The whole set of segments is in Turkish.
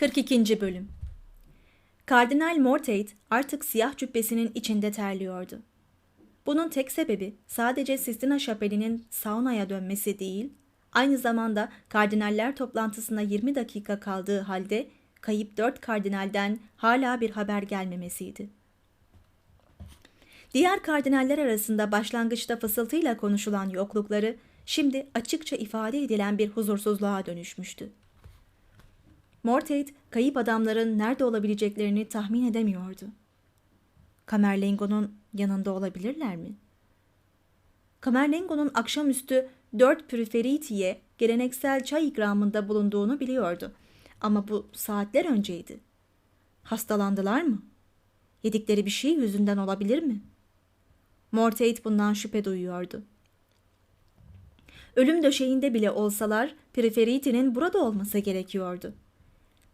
42. Bölüm Kardinal Mortate artık siyah cübbesinin içinde terliyordu. Bunun tek sebebi sadece Sistina Şapeli'nin saunaya dönmesi değil, aynı zamanda kardinaller toplantısına 20 dakika kaldığı halde kayıp dört kardinalden hala bir haber gelmemesiydi. Diğer kardinaller arasında başlangıçta fısıltıyla konuşulan yoklukları şimdi açıkça ifade edilen bir huzursuzluğa dönüşmüştü. Mortate, kayıp adamların nerede olabileceklerini tahmin edemiyordu. Kamerlengo'nun yanında olabilirler mi? Kamerlengo'nun akşamüstü dört Püriferiti'ye geleneksel çay ikramında bulunduğunu biliyordu. Ama bu saatler önceydi. Hastalandılar mı? Yedikleri bir şey yüzünden olabilir mi? Mortate bundan şüphe duyuyordu. Ölüm döşeğinde bile olsalar Preferiti'nin burada olması gerekiyordu.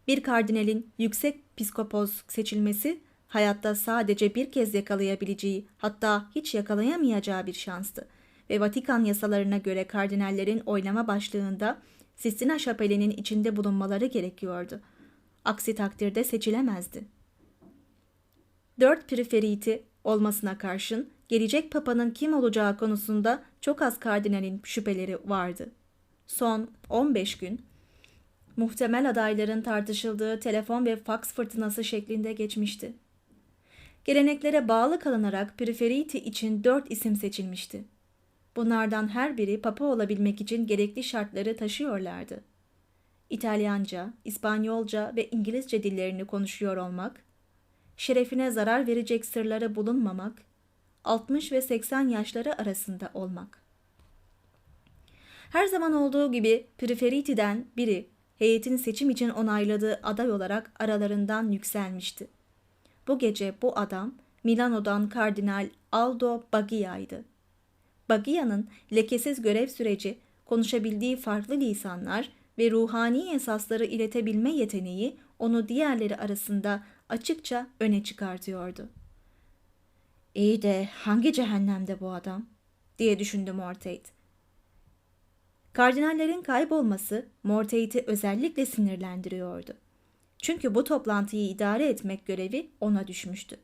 Bir kardinalin yüksek piskopos seçilmesi hayatta sadece bir kez yakalayabileceği hatta hiç yakalayamayacağı bir şanstı ve Vatikan yasalarına göre kardinallerin oylama başlığında Sistina Şapeli'nin içinde bulunmaları gerekiyordu. Aksi takdirde seçilemezdi. Dört preferiti olmasına karşın gelecek papanın kim olacağı konusunda çok az kardinalin şüpheleri vardı. Son 15 gün muhtemel adayların tartışıldığı telefon ve faks fırtınası şeklinde geçmişti. Geleneklere bağlı kalınarak preferiti için dört isim seçilmişti. Bunlardan her biri papa olabilmek için gerekli şartları taşıyorlardı. İtalyanca, İspanyolca ve İngilizce dillerini konuşuyor olmak, şerefine zarar verecek sırları bulunmamak, 60 ve 80 yaşları arasında olmak. Her zaman olduğu gibi Preferiti'den biri heyetin seçim için onayladığı aday olarak aralarından yükselmişti. Bu gece bu adam Milano'dan Kardinal Aldo Baggia'ydı. Baggia'nın lekesiz görev süreci, konuşabildiği farklı lisanlar ve ruhani esasları iletebilme yeteneği onu diğerleri arasında açıkça öne çıkartıyordu. İyi de hangi cehennemde bu adam? diye düşündü Mortate. Kardinallerin kaybolması Mortate'i özellikle sinirlendiriyordu. Çünkü bu toplantıyı idare etmek görevi ona düşmüştü.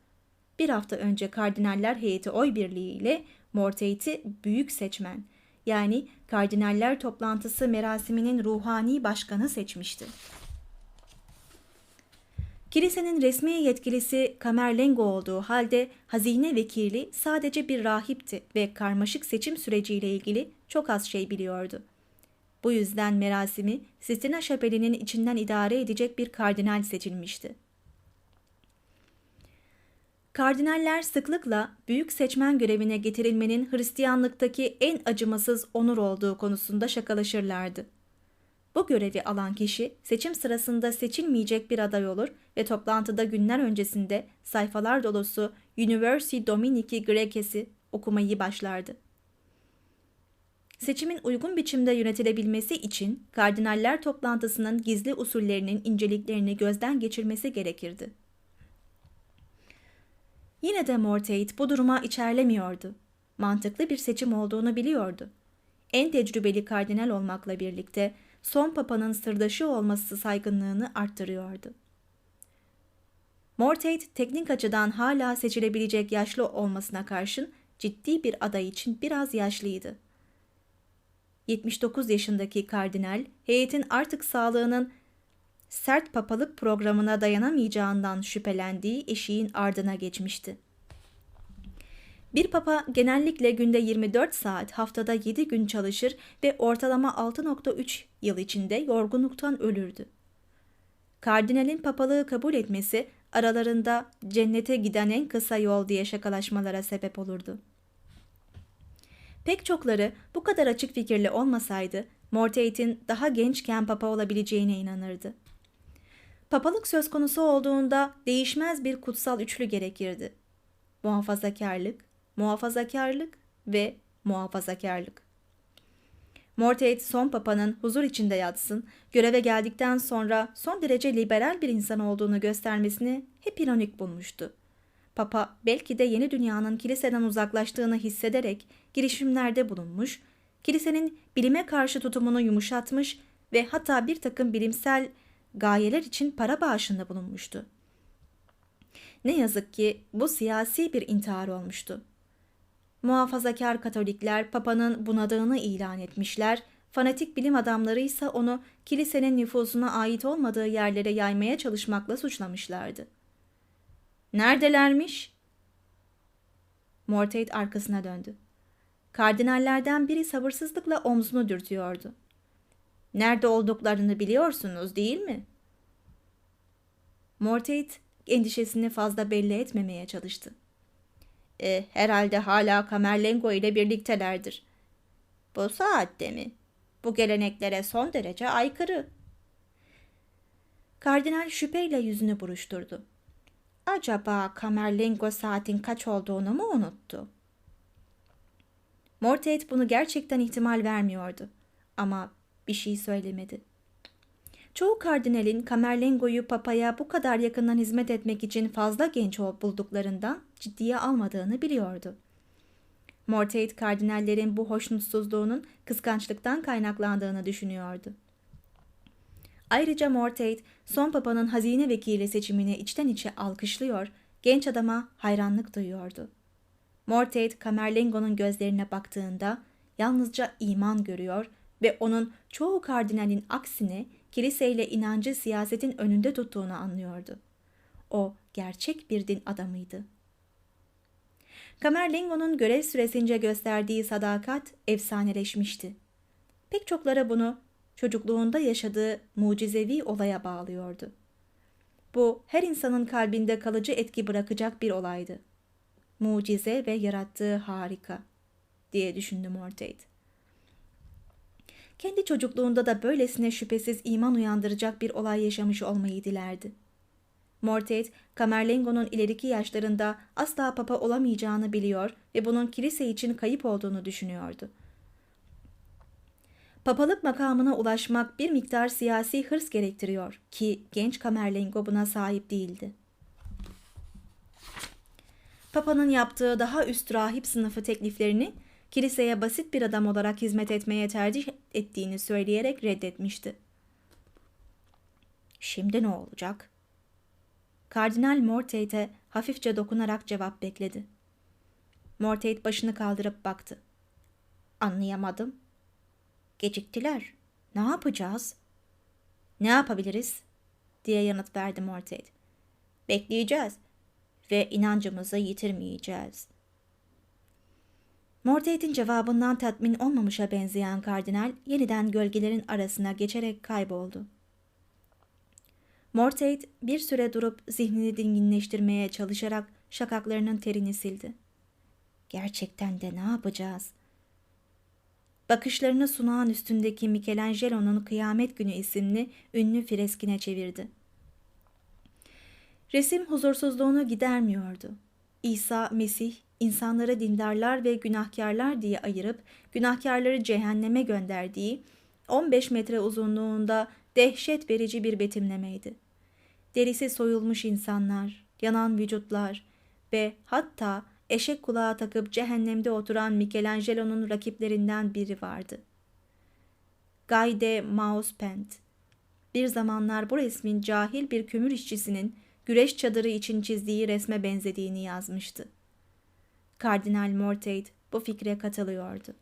Bir hafta önce kardinaller heyeti oy birliğiyle Mortate'i büyük seçmen yani kardinaller toplantısı merasiminin ruhani başkanı seçmişti. Kilisenin resmi yetkilisi Kamerlengo olduğu halde hazine vekili sadece bir rahipti ve karmaşık seçim süreciyle ilgili çok az şey biliyordu. Bu yüzden merasimi Sistina Şapeli'nin içinden idare edecek bir kardinal seçilmişti. Kardinaller sıklıkla büyük seçmen görevine getirilmenin Hristiyanlıktaki en acımasız onur olduğu konusunda şakalaşırlardı. Bu görevi alan kişi seçim sırasında seçilmeyecek bir aday olur ve toplantıda günler öncesinde sayfalar dolusu Universi Dominici Greces'i okumayı başlardı. Seçimin uygun biçimde yönetilebilmesi için kardinaller toplantısının gizli usullerinin inceliklerini gözden geçirmesi gerekirdi. Yine de Mortate bu duruma içerlemiyordu. Mantıklı bir seçim olduğunu biliyordu. En tecrübeli kardinal olmakla birlikte son papanın sırdaşı olması saygınlığını arttırıyordu. Mortate teknik açıdan hala seçilebilecek yaşlı olmasına karşın ciddi bir aday için biraz yaşlıydı. 79 yaşındaki kardinal, heyetin artık sağlığının sert papalık programına dayanamayacağından şüphelendiği eşiğin ardına geçmişti. Bir papa genellikle günde 24 saat, haftada 7 gün çalışır ve ortalama 6.3 yıl içinde yorgunluktan ölürdü. Kardinalin papalığı kabul etmesi aralarında cennete giden en kısa yol diye şakalaşmalara sebep olurdu. Pek çokları bu kadar açık fikirli olmasaydı Mortate'in daha gençken papa olabileceğine inanırdı. Papalık söz konusu olduğunda değişmez bir kutsal üçlü gerekirdi. Muhafazakarlık, muhafazakarlık ve muhafazakarlık. Mortate son papanın huzur içinde yatsın, göreve geldikten sonra son derece liberal bir insan olduğunu göstermesini hep ironik bulmuştu. Papa belki de yeni dünyanın kiliseden uzaklaştığını hissederek girişimlerde bulunmuş, kilisenin bilime karşı tutumunu yumuşatmış ve hatta bir takım bilimsel gayeler için para bağışında bulunmuştu. Ne yazık ki bu siyasi bir intihar olmuştu. Muhafazakar Katolikler Papa'nın bunadığını ilan etmişler, fanatik bilim adamları ise onu kilisenin nüfusuna ait olmadığı yerlere yaymaya çalışmakla suçlamışlardı. Neredelermiş? Mortate arkasına döndü. Kardinallerden biri sabırsızlıkla omzunu dürtüyordu. Nerede olduklarını biliyorsunuz değil mi? Mortate endişesini fazla belli etmemeye çalıştı. E, herhalde hala Kamerlengo ile birliktelerdir. Bu saatte mi? Bu geleneklere son derece aykırı. Kardinal şüpheyle yüzünü buruşturdu. Acaba Kamerlengo saatin kaç olduğunu mu unuttu? Mortet bunu gerçekten ihtimal vermiyordu. Ama bir şey söylemedi. Çoğu kardinalin Kamerlengo'yu papaya bu kadar yakından hizmet etmek için fazla genç bulduklarından ciddiye almadığını biliyordu. Mortate kardinallerin bu hoşnutsuzluğunun kıskançlıktan kaynaklandığını düşünüyordu. Ayrıca Mortate son papanın hazine vekili seçimini içten içe alkışlıyor, genç adama hayranlık duyuyordu. Mortate Kamerlengo'nun gözlerine baktığında yalnızca iman görüyor ve onun çoğu kardinalin aksine kiliseyle inancı siyasetin önünde tuttuğunu anlıyordu. O gerçek bir din adamıydı. Kamerlengo'nun görev süresince gösterdiği sadakat efsaneleşmişti. Pek çoklara bunu çocukluğunda yaşadığı mucizevi olaya bağlıyordu. Bu her insanın kalbinde kalıcı etki bırakacak bir olaydı. Mucize ve yarattığı harika diye düşündü Mortate. Kendi çocukluğunda da böylesine şüphesiz iman uyandıracak bir olay yaşamış olmayı dilerdi. Mortet, Camerlengo'nun ileriki yaşlarında asla papa olamayacağını biliyor ve bunun kilise için kayıp olduğunu düşünüyordu. Papalık makamına ulaşmak bir miktar siyasi hırs gerektiriyor ki genç Camerlengo buna sahip değildi. Papa'nın yaptığı daha üst rahip sınıfı tekliflerini kiliseye basit bir adam olarak hizmet etmeye tercih ettiğini söyleyerek reddetmişti. Şimdi ne olacak? Kardinal Mortate'e hafifçe dokunarak cevap bekledi. Mortate başını kaldırıp baktı. Anlayamadım. Geciktiler. Ne yapacağız? Ne yapabiliriz? diye yanıt verdi Mortate. Bekleyeceğiz ve inancımızı yitirmeyeceğiz. Mortate'in cevabından tatmin olmamışa benzeyen kardinal yeniden gölgelerin arasına geçerek kayboldu. Mortate bir süre durup zihnini dinginleştirmeye çalışarak şakaklarının terini sildi. Gerçekten de ne yapacağız? Bakışlarını sunağın üstündeki Michelangelo'nun Kıyamet Günü isimli ünlü freskine çevirdi. Resim huzursuzluğunu gidermiyordu. İsa Mesih insanları dindarlar ve günahkarlar diye ayırıp günahkarları cehenneme gönderdiği 15 metre uzunluğunda dehşet verici bir betimlemeydi. Derisi soyulmuş insanlar, yanan vücutlar ve hatta eşek kulağı takıp cehennemde oturan Michelangelo'nun rakiplerinden biri vardı. Guy Mauspent. Bir zamanlar bu resmin cahil bir kömür işçisinin güreş çadırı için çizdiği resme benzediğini yazmıştı. Kardinal Mortate bu fikre katılıyordu.